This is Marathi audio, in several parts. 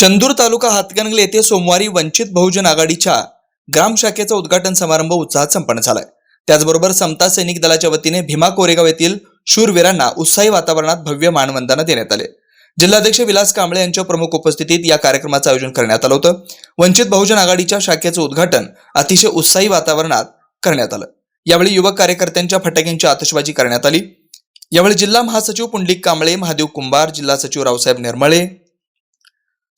चंदूर तालुका हातकणंगले येथे सोमवारी वंचित बहुजन आघाडीच्या ग्राम शाखेचा उद्घाटन समारंभ उत्साहात संपन्न झालाय. त्याचबरोबर समता सैनिक दलाच्या वतीने भीमा कोरेगाव येथील शूरवीरांना उत्साही वातावरणात भव्य मानवंदना देण्यात आले. जिल्हाध्यक्ष विलास कांबळे यांच्या प्रमुख उपस्थितीत या कार्यक्रमाचं आयोजन करण्यात आलं होतं. वंचित बहुजन आघाडीच्या शाखेचं उद्घाटन अतिशय उत्साही वातावरणात करण्यात आलं. यावेळी युवक कार्यकर्त्यांच्या फटाक्यांची आतषबाजी करण्यात आली. यावेळी जिल्हा महासचिव पुंडलिक कांबळे महादेव कुंभार जिल्हा सचिव रावसाहेब निर्मळे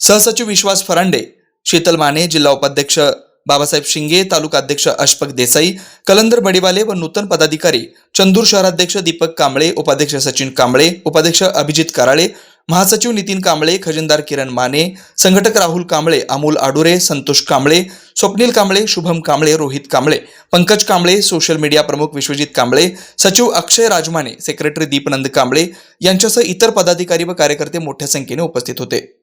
सहसचिव विश्वास फरांडे शीतल माने जिल्हा उपाध्यक्ष बाबासाहेब शिंगे तालुका अध्यक्ष अशफक देसाई कलंदर बडीवाले व नूतन पदाधिकारी चंदूर शहराध्यक्ष दीपक कांबळे उपाध्यक्ष सचिन कांबळे उपाध्यक्ष अभिजित कराळे महासचिव नितीन कांबळे खजिनदार किरण माने संघटक राहुल कांबळे अमोल आडुरे संतोष कांबळे स्वप्नील कांबळे शुभम कांबळे रोहित कांबळे पंकज कांबळे सोशल मीडिया प्रमुख विश्वजित कांबळे सचिव अक्षय राजमाने सेक्रेटरी दीपनंद कांबळे यांच्यासह इतर पदाधिकारी व कार्यकर्ते मोठ्या संख्येने उपस्थित होते.